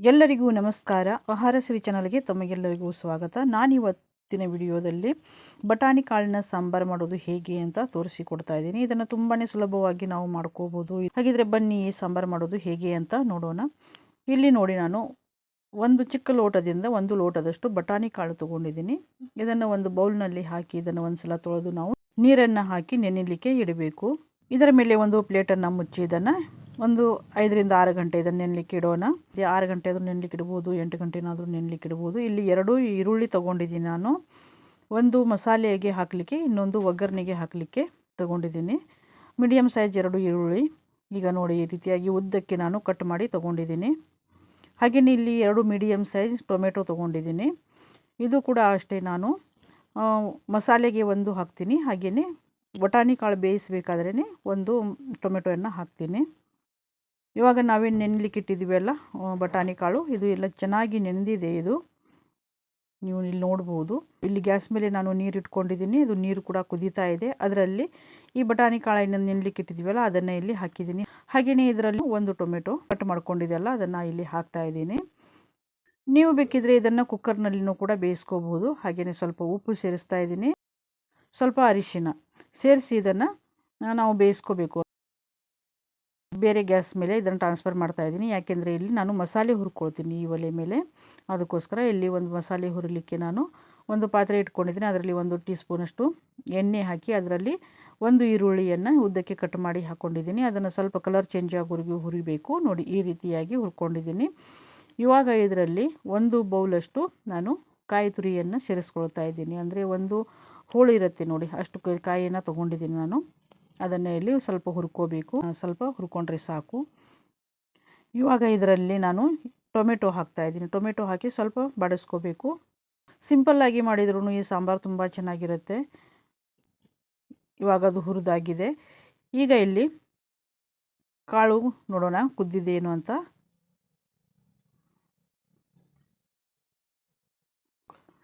ಎಲ್ಲರಿಗೂ ನಮಸ್ಕಾರ. ಆಹಾರ ಸಿರಿ ಚಾನಲ್ಗೆ ತಮಗೆಲ್ಲರಿಗೂ ಸ್ವಾಗತ. ನಾನಿವತ್ತಿನ ವಿಡಿಯೋದಲ್ಲಿ ಬಟಾಣಿ ಕಾಳಿನ ಸಾಂಬಾರು ಮಾಡೋದು ಹೇಗೆ ಅಂತ ತೋರಿಸಿಕೊಡ್ತಾ ಇದ್ದೀನಿ. ಇದನ್ನು ತುಂಬಾ ಸುಲಭವಾಗಿ ನಾವು ಮಾಡ್ಕೋಬೋದು. ಹಾಗಿದ್ರೆ ಬನ್ನಿ, ಈ ಸಾಂಬಾರು ಮಾಡೋದು ಹೇಗೆ ಅಂತ ನೋಡೋಣ. ಇಲ್ಲಿ ನೋಡಿ ನಾನು ಒಂದು ಚಿಕ್ಕ ಲೋಟದಿಂದ ಒಂದು ಲೋಟದಷ್ಟು ಬಟಾಣಿ ಕಾಳು ತೊಗೊಂಡಿದ್ದೀನಿ. ಇದನ್ನು ಒಂದು ಬೌಲ್ನಲ್ಲಿ ಹಾಕಿ ಇದನ್ನು ಒಂದು ಸಲ ತೊಳೆದು ನಾವು ನೀರನ್ನು ಹಾಕಿ ನೆನೆಯಲಿಕ್ಕೆ ಇಡಬೇಕು. ಇದರ ಮೇಲೆ ಒಂದು ಪ್ಲೇಟನ್ನು ಮುಚ್ಚಿ ಇದನ್ನು ಒಂದು ಐದರಿಂದ ಆರು ಗಂಟೆ ಇದನ್ನು ನೆನಲಿಕ್ಕೆ ಇಡೋಣ. ಆರು ಗಂಟೆ ಆದರೂ ನೆನಲಿಕ್ಕೆ ಇಡ್ಬೋದು, ಎಂಟು ಗಂಟೆನಾದರೂ ನೆನಲಿಕ್ಕೆ ಇಡ್ಬೋದು. ಇಲ್ಲಿ ಎರಡು ಈರುಳ್ಳಿ ತೊಗೊಂಡಿದ್ದೀನಿ ನಾನು. ಒಂದು ಮಸಾಲೆಗೆ ಹಾಕಲಿಕ್ಕೆ, ಇನ್ನೊಂದು ಒಗ್ಗರಣೆಗೆ ಹಾಕಲಿಕ್ಕೆ ತೊಗೊಂಡಿದ್ದೀನಿ. ಮೀಡಿಯಮ್ ಸೈಜ್ ಎರಡು ಈರುಳ್ಳಿ. ಈಗ ನೋಡಿ, ಈ ರೀತಿಯಾಗಿ ಉದ್ದಕ್ಕೆ ನಾನು ಕಟ್ ಮಾಡಿ ತೊಗೊಂಡಿದ್ದೀನಿ. ಹಾಗೆಯೇ ಇಲ್ಲಿ ಎರಡು ಮೀಡಿಯಮ್ ಸೈಜ್ ಟೊಮೆಟೊ ತೊಗೊಂಡಿದ್ದೀನಿ. ಇದು ಕೂಡ ಅಷ್ಟೇ ನಾನು. ಮಸಾಲೆಗೆ ಒಂದು ಹಾಕ್ತೀನಿ. ಹಾಗೆಯೇ ಬಟಾಣಿ ಕಾಳು ಬೇಯಿಸಬೇಕಾದ್ರೇ ಒಂದು ಟೊಮೆಟೊಯನ್ನು ಹಾಕ್ತೀನಿ. ಇವಾಗ ನಾವೇನು ನೆನೆಲಿಕ್ಕೆ ಇಟ್ಟಿದ್ದೀವಲ್ಲ ಬಟಾಣಿ ಕಾಳು. ಇದು ಎಲ್ಲ ಚೆನ್ನಾಗಿ ನೆನೆದಿದೆ ಇದು. ನೀವು ಇಲ್ಲಿ ನೋಡ್ಬೋದು. ಇಲ್ಲಿ ಗ್ಯಾಸ್ ಮೇಲೆ ನಾನು ನೀರು ಇಟ್ಕೊಂಡಿದ್ದೀನಿ. ಇದು ನೀರು ಕೂಡ ಕುದೀತಾ ಇದೆ. ಅದರಲ್ಲಿ ಈ ಬಟಾಣಿ ಕಾಳನ್ನು ನೆನೆಲಿಕ್ಕೆ ಇಟ್ಟಿದ್ದೀವಲ್ಲ ಅದನ್ನು ಇಲ್ಲಿ ಹಾಕಿದ್ದೀನಿ. ಹಾಗೆಯೇ ಇದರಲ್ಲಿ ಒಂದು ಟೊಮೆಟೊ ಕಟ್ ಮಾಡ್ಕೊಂಡಿದೆಯಲ್ಲ ಅದನ್ನು ಇಲ್ಲಿ ಹಾಕ್ತಾ ಇದ್ದೀನಿ. ನೀವು ಬೇಕಿದ್ರೆ ಇದನ್ನು ಕುಕ್ಕರ್ನಲ್ಲಿನೂ ಕೂಡ ಬೇಯಿಸ್ಕೋಬೋದು. ಹಾಗೆಯೇ ಸ್ವಲ್ಪ ಉಪ್ಪು ಸೇರಿಸ್ತಾ ಇದ್ದೀನಿ. ಸ್ವಲ್ಪ ಅರಿಶಿನ ಸೇರಿಸಿ ಇದನ್ನು ನಾವು ಬೇಯಿಸ್ಕೋಬೇಕು. ಬೇರೆ ಗ್ಯಾಸ್ ಮೇಲೆ ಇದನ್ನು ಟ್ರಾನ್ಸ್ಫರ್ ಮಾಡ್ತಾ ಇದ್ದೀನಿ. ಯಾಕೆಂದರೆ ಇಲ್ಲಿ ನಾನು ಮಸಾಲೆ ಹುರ್ಕೊಳ್ತೀನಿ ಈ ಒಲೆ ಮೇಲೆ. ಅದಕ್ಕೋಸ್ಕರ ಇಲ್ಲಿ ಒಂದು ಮಸಾಲೆ ಹುರಿಲಿಕ್ಕೆ ನಾನು ಒಂದು ಪಾತ್ರೆ ಇಟ್ಕೊಂಡಿದ್ದೀನಿ. ಅದರಲ್ಲಿ ಒಂದು ಟೀ ಸ್ಪೂನಷ್ಟು ಎಣ್ಣೆ ಹಾಕಿ ಅದರಲ್ಲಿ ಒಂದು ಈರುಳ್ಳಿಯನ್ನು ಉದ್ದಕ್ಕೆ ಕಟ್ ಮಾಡಿ ಹಾಕ್ಕೊಂಡಿದ್ದೀನಿ ಅದನ್ನು ಸ್ವಲ್ಪ ಕಲರ್ ಚೇಂಜ್ ಆಗೋವರೆಗೂ ಹುರಿಬೇಕು. ನೋಡಿ, ಈ ರೀತಿಯಾಗಿ ಹುರ್ಕೊಂಡಿದ್ದೀನಿ. ಇವಾಗ ಇದರಲ್ಲಿ ಒಂದು ಬೌಲಷ್ಟು ನಾನು ಕಾಯಿ ತುರಿಯನ್ನು ಸೇರಿಸ್ಕೊಳ್ತಾ ಇದ್ದೀನಿ. ಅಂದರೆ ಒಂದು ಹೋಳು ಇರುತ್ತೆ ನೋಡಿ, ಅಷ್ಟು ಕಾಯಿಯನ್ನು ತೊಗೊಂಡಿದ್ದೀನಿ ನಾನು. ಅದನ್ನು ಇಲ್ಲಿ ಸ್ವಲ್ಪ ಹುರ್ಕೋಬೇಕು. ಸ್ವಲ್ಪ ಹುರ್ಕೊಂಡ್ರೆ ಸಾಕು. ಇವಾಗ ಇದರಲ್ಲಿ ನಾನು ಟೊಮೆಟೊ ಹಾಕ್ತಾಯಿದ್ದೀನಿ ಟೊಮೆಟೊ ಹಾಕಿ ಸ್ವಲ್ಪ ಬಡಿಸ್ಕೋಬೇಕು. ಸಿಂಪಲ್ಲಾಗಿ ಮಾಡಿದ್ರೂ ಈ ಸಾಂಬಾರು ತುಂಬ ಚೆನ್ನಾಗಿರುತ್ತೆ. ಇವಾಗ ಅದು ಹುರಿದಾಗಿದೆ. ಈಗ ಇಲ್ಲಿ ಕಾಳು ನೋಡೋಣ ಕುದ್ದಿದ್ದೇನು ಅಂತ.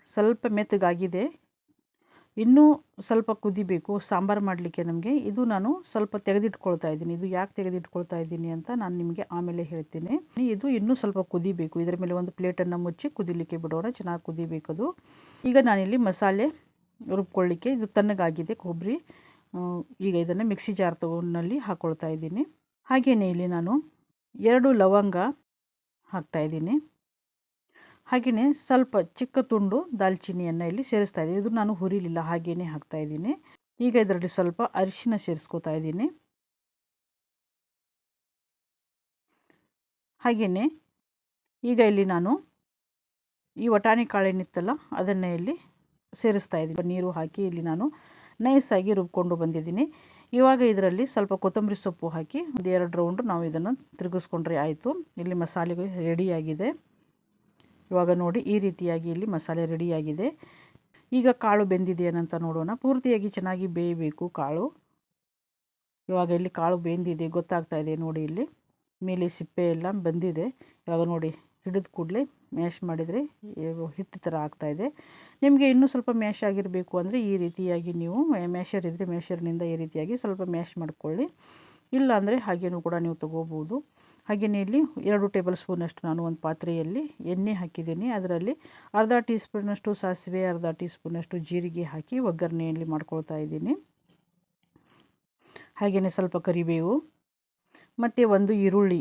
ಸ್ವಲ್ಪ ಮೆತ್ತಗಾಗಿದೆ. ಇನ್ನೂ ಸ್ವಲ್ಪ ಕುದಿಬೇಕು, ಸಾಂಬಾರು ಮಾಡಲಿಕ್ಕೆ ನಮಗೆ. ಇದು ನಾನು ಸ್ವಲ್ಪ ತೆಗೆದಿಟ್ಕೊಳ್ತಾ ಇದ್ದೀನಿ. ಇದು ಯಾಕೆ ತೆಗೆದಿಟ್ಕೊಳ್ತಾ ಇದ್ದೀನಿ ಅಂತ ನಾನು ನಿಮಗೆ ಆಮೇಲೆ ಹೇಳ್ತೀನಿ. ಇದು ಇನ್ನೂ ಸ್ವಲ್ಪ ಕುದಿಬೇಕು. ಇದರ ಮೇಲೆ ಒಂದು ಪ್ಲೇಟನ್ನು ಮುಚ್ಚಿ ಕುದಿಲಿಕ್ಕೆ ಬಿಡೋಣ. ಚೆನ್ನಾಗಿ ಕುದಿಬೇಕದು ಈಗ ನಾನಿಲ್ಲಿ ಮಸಾಲೆ ರುಬ್ಕೊಳ್ಳಿಕ್ಕೆ ಇದು ತಣ್ಣಗಾಗಿದೆ ಕೊಬ್ಬರಿ. ಈಗ ಇದನ್ನು ಮಿಕ್ಸಿ ಜಾರ್ ತಗೊಂಡಲ್ಲಿ ಹಾಕ್ಕೊಳ್ತಾ ಇದ್ದೀನಿ. ಹಾಗೆಯೇ ಇಲ್ಲಿ ನಾನು ಎರಡು ಲವಂಗ ಹಾಕ್ತಾಯಿದ್ದೀನಿ ಹಾಗೆಯೇ ಸ್ವಲ್ಪ ಚಿಕ್ಕ ತುಂಡು ದಾಲ್ಚಿನ್ನಿಯನ್ನು ಇಲ್ಲಿ ಸೇರಿಸ್ತಾ ಇದ್ದೀನಿ. ಇದು ನಾನು ಹುರಿಲಿಲ್ಲ, ಹಾಗೆಯೇ ಹಾಕ್ತಾ ಇದ್ದೀನಿ. ಈಗ ಇದರಲ್ಲಿ ಸ್ವಲ್ಪ ಅರಿಶಿನ ಸೇರಿಸ್ಕೋತಾ ಇದ್ದೀನಿ. ಹಾಗೆಯೇ ಈಗ ಇಲ್ಲಿ ನಾನು ಈ ವಟಾಣಿ ಕಾಳೇನಿತ್ತಲ್ಲ, ಅದನ್ನೇ ಇಲ್ಲಿ ಸೇರಿಸ್ತಾ ಇದ್ದೀನಿ. ನೀರು ಹಾಕಿ ಇಲ್ಲಿ ನಾನು ನೈಸಾಗಿ ರುಬ್ಕೊಂಡು ಬಂದಿದ್ದೀನಿ. ಇವಾಗ ಇದರಲ್ಲಿ ಸ್ವಲ್ಪ ಕೊತ್ತಂಬರಿ ಸೊಪ್ಪು ಹಾಕಿ ಒಂದು ಎರಡು ರೌಂಡು ನಾವು ಇದನ್ನು ತಿರುಗಿಸ್ಕೊಂಡ್ರೆ ಆಯಿತು. ಇಲ್ಲಿ ಮಸಾಲೆಗಳು ರೆಡಿಯಾಗಿದೆ ಇವಾಗ ನೋಡಿ ಈ ರೀತಿಯಾಗಿ ಇಲ್ಲಿ ಮಸಾಲೆ ರೆಡಿಯಾಗಿದೆ. ಈಗ ಕಾಳು ಬೆಂದಿದೆಯೇನಂತ ನೋಡೋಣ. ಪೂರ್ತಿಯಾಗಿ ಚೆನ್ನಾಗಿ ಬೇಯಬೇಕು ಕಾಳು. ಇವಾಗ ಇಲ್ಲಿ ಕಾಳು ಬೆಂದಿದೆ, ಗೊತ್ತಾಗ್ತಾ ಇದೆ ನೋಡಿ ಇಲ್ಲಿ. ಮೇಲೆ ಸಿಪ್ಪೆ ಎಲ್ಲ ಬಂದಿದೆ. ಇವಾಗ ನೋಡಿ ಹಿಡಿದ ಕೂಡಲೇ ಮ್ಯಾಶ್ ಮಾಡಿದರೆ ಹಿಟ್ಟು ಥರ ಆಗ್ತಾಯಿದೆ ನಿಮಗೆ ಇನ್ನೂ ಸ್ವಲ್ಪ ಮ್ಯಾಶ್ ಆಗಿರಬೇಕು ಅಂದರೆ ಈ ರೀತಿಯಾಗಿ ನೀವು ಮ್ಯಾಶರ್ ಇದ್ದರೆ ಮ್ಯಾಶರ್ನಿಂದ ಈ ರೀತಿಯಾಗಿ ಸ್ವಲ್ಪ ಮ್ಯಾಶ್ ಮಾಡಿಕೊಳ್ಳಿ. ಇಲ್ಲ ಅಂದರೆ ಹಾಗೇನೂ ಕೂಡ ನೀವು ತೊಗೋಬೋದು. ಹಾಗೆಯೇ ಇಲ್ಲಿ ಎರಡು ಟೇಬಲ್ ಸ್ಪೂನಷ್ಟು ನಾನು ಒಂದು ಪಾತ್ರೆಯಲ್ಲಿ ಎಣ್ಣೆ ಹಾಕಿದ್ದೀನಿ. ಅದರಲ್ಲಿ ಅರ್ಧ ಟೀ ಸ್ಪೂನಷ್ಟು ಸಾಸಿವೆ, ಅರ್ಧ ಟೀ ಸ್ಪೂನಷ್ಟು ಜೀರಿಗೆ ಹಾಕಿ ಒಗ್ಗರಣೆಯಲ್ಲಿ ಮಾಡ್ಕೊಳ್ತಾ ಇದ್ದೀನಿ. ಹಾಗೆಯೇ ಸ್ವಲ್ಪ ಕರಿಬೇವು, ಮತ್ತು ಒಂದು ಈರುಳ್ಳಿ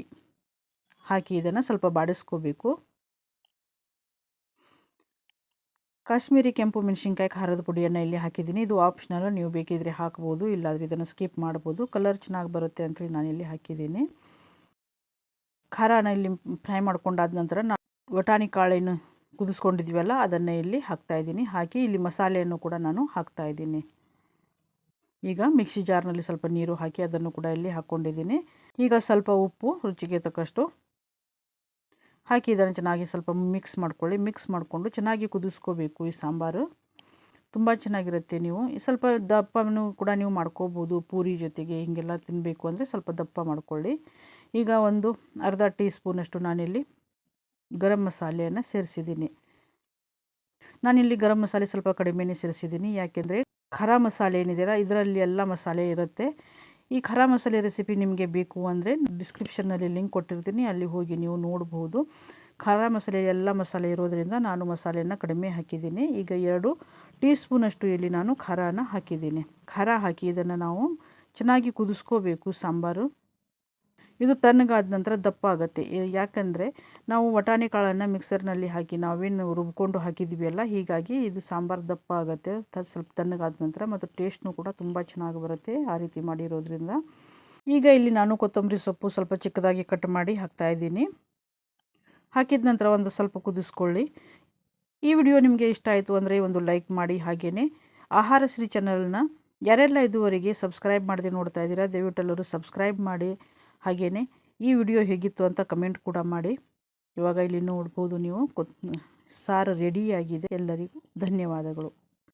ಹಾಕಿ ಇದನ್ನು ಸ್ವಲ್ಪ ಬಾಡಿಸ್ಕೋಬೇಕು. ಕಾಶ್ಮೀರಿ ಕೆಂಪು ಮೆಣಸಿನ್ಕಾಯಿ ಖಾರದ ಪುಡಿಯನ್ನು ಇಲ್ಲಿ ಹಾಕಿದ್ದೀನಿ. ಇದು ಆಪ್ಷನಲ್, ನೀವು ಬೇಕಿದ್ರೆ ಹಾಕ್ಬೋದು, ಇಲ್ಲಾದರೆ ಇದನ್ನು ಸ್ಕಿಪ್ ಮಾಡ್ಬೋದು. ಕಲರ್ ಚೆನ್ನಾಗಿ ಬರುತ್ತೆ ಅಂಥೇಳಿ ನಾನಿಲ್ಲಿ ಹಾಕಿದ್ದೀನಿ. ಖಾರನ ಇಲ್ಲಿ ಫ್ರೈ ಮಾಡ್ಕೊಂಡಾದ ನಂತರ ನಾ ಬಟಾಣಿ ಕಾಳೇನು ಕುದಿಸ್ಕೊಂಡಿದ್ದೀವಲ್ಲ, ಅದನ್ನು ಇಲ್ಲಿ ಹಾಕ್ತಾಯಿದ್ದೀನಿ ಹಾಕಿ ಇಲ್ಲಿ ಮಸಾಲೆಯನ್ನು ಕೂಡ ನಾನು ಹಾಕ್ತಾಯಿದ್ದೀನಿ ಈಗ ಮಿಕ್ಸಿ ಜಾರ್ನಲ್ಲಿ ಸ್ವಲ್ಪ ನೀರು ಹಾಕಿ ಅದನ್ನು ಕೂಡ ಇಲ್ಲಿ ಹಾಕ್ಕೊಂಡಿದ್ದೀನಿ ಈಗ ಸ್ವಲ್ಪ ಉಪ್ಪು, ರುಚಿಗೆ ತಕ್ಕಷ್ಟು ಹಾಕಿ ಇದನ್ನು ಚೆನ್ನಾಗಿ ಸ್ವಲ್ಪ ಮಿಕ್ಸ್ ಮಾಡ್ಕೊಳ್ಳಿ. ಮಿಕ್ಸ್ ಮಾಡಿಕೊಂಡು ಚೆನ್ನಾಗಿ ಕುದಿಸ್ಕೋಬೇಕು ಈ ಸಾಂಬಾರು. ತುಂಬ ಚೆನ್ನಾಗಿರುತ್ತೆ ನೀವು. ಸ್ವಲ್ಪ ದಪ್ಪನೂ ಕೂಡ ನೀವು ಮಾಡ್ಕೋಬೋದು ಪೂರಿ ಜೊತೆಗೆ. ಹೀಗೆಲ್ಲ ತಿನ್ನಬೇಕು ಅಂದರೆ ಸ್ವಲ್ಪ ದಪ್ಪ ಮಾಡ್ಕೊಳ್ಳಿ. ಈಗ ಒಂದು ಅರ್ಧ ಟೀ ಸ್ಪೂನಷ್ಟು ನಾನಿಲ್ಲಿ ಗರಂ ಮಸಾಲೆಯನ್ನು ಸೇರಿಸಿದ್ದೀನಿ. ನಾನಿಲ್ಲಿ ಗರಂ ಮಸಾಲೆ ಸ್ವಲ್ಪ ಕಡಿಮೆನೇ ಸೇರಿಸಿದ್ದೀನಿ. ಯಾಕೆಂದರೆ ಖರ ಮಸಾಲೆ ಏನಿದೆಯಲ್ಲ, ಇದರಲ್ಲಿ ಎಲ್ಲ ಮಸಾಲೆ ಇರುತ್ತೆ. ಈ ಖರ ಮಸಾಲೆ ರೆಸಿಪಿ ನಿಮಗೆ ಬೇಕು ಅಂದರೆ ಡಿಸ್ಕ್ರಿಪ್ಷನ್ನಲ್ಲಿ ಲಿಂಕ್ ಕೊಟ್ಟಿರ್ತೀನಿ. ಅಲ್ಲಿ ಹೋಗಿ ನೀವು ನೋಡ್ಬೋದು. ಖಾರ ಮಸಾಲೆ, ಎಲ್ಲ ಮಸಾಲೆ ಇರೋದರಿಂದ ನಾನು ಮಸಾಲೆಯನ್ನು ಕಡಿಮೆ ಹಾಕಿದ್ದೀನಿ. ಈಗ ಎರಡು ಟೀ ಸ್ಪೂನಷ್ಟು ಇಲ್ಲಿ ನಾನು ಖಾರನ ಹಾಕಿದ್ದೀನಿ. ಖಾರ ಹಾಕಿ ಇದನ್ನು ನಾವು ಚೆನ್ನಾಗಿ ಕುದಿಸ್ಕೋಬೇಕು ಸಾಂಬಾರು. ಇದು ತಣ್ಣಗಾದ ನಂತರ ದಪ್ಪ ಆಗುತ್ತೆ ಯಾಕಂದರೆ ನಾವು ವಟಾಣಿ ಕಾಳನ್ನು ಮಿಕ್ಸರ್ನಲ್ಲಿ ಹಾಕಿ ನಾವೇನು ರುಬ್ಕೊಂಡು ಹಾಕಿದ್ವಿ ಅಲ್ಲ, ಹೀಗಾಗಿ ಇದು ಸಾಂಬಾರು ದಪ್ಪ ಆಗುತ್ತೆ ಸ್ವಲ್ಪ ತಣ್ಣಗಾದ ನಂತರ ಮತ್ತು ಟೇಸ್ಟ್ನೂ ಕೂಡ ತುಂಬ ಚೆನ್ನಾಗಿ ಬರುತ್ತೆ ಆ ರೀತಿ ಮಾಡಿರೋದ್ರಿಂದ. ಈಗ ಇಲ್ಲಿ ನಾನು ಕೊತ್ತಂಬರಿ ಸೊಪ್ಪು ಸ್ವಲ್ಪ ಚಿಕ್ಕದಾಗಿ ಕಟ್ ಮಾಡಿ ಹಾಕ್ತಾಯಿದ್ದೀನಿ ಹಾಕಿದ ನಂತರ ಒಂದು ಸ್ವಲ್ಪ ಕುದಿಸ್ಕೊಳ್ಳಿ. ಈ ವಿಡಿಯೋ ನಿಮಗೆ ಇಷ್ಟ ಆಯಿತು ಅಂದರೆ ಒಂದು ಲೈಕ್ ಮಾಡಿ ಹಾಗೆಯೇ ಆಹಾರ ಶ್ರೀ ಚಾನಲ್ನ ಯಾರೆಲ್ಲ ಇದುವರೆಗೆ ಸಬ್ಸ್ಕ್ರೈಬ್ ಮಾಡದೆ ನೋಡ್ತಾ ಇದ್ದೀರಾ ದಯವಿಟ್ಟೆಲ್ಲರೂ ಸಬ್ಸ್ಕ್ರೈಬ್ ಮಾಡಿ. ಹಾಗೆಯೇ ಈ ವಿಡಿಯೋ ಹೇಗಿತ್ತು ಅಂತ ಕಮೆಂಟ್ ಕೂಡ ಮಾಡಿ. ಇವಾಗ ಇಲ್ಲಿ ನೋಡ್ಬೋದು ನೀವು. ಸಾರು ರೆಡಿಯಾಗಿದೆ ಎಲ್ಲರಿಗೂ ಧನ್ಯವಾದಗಳು.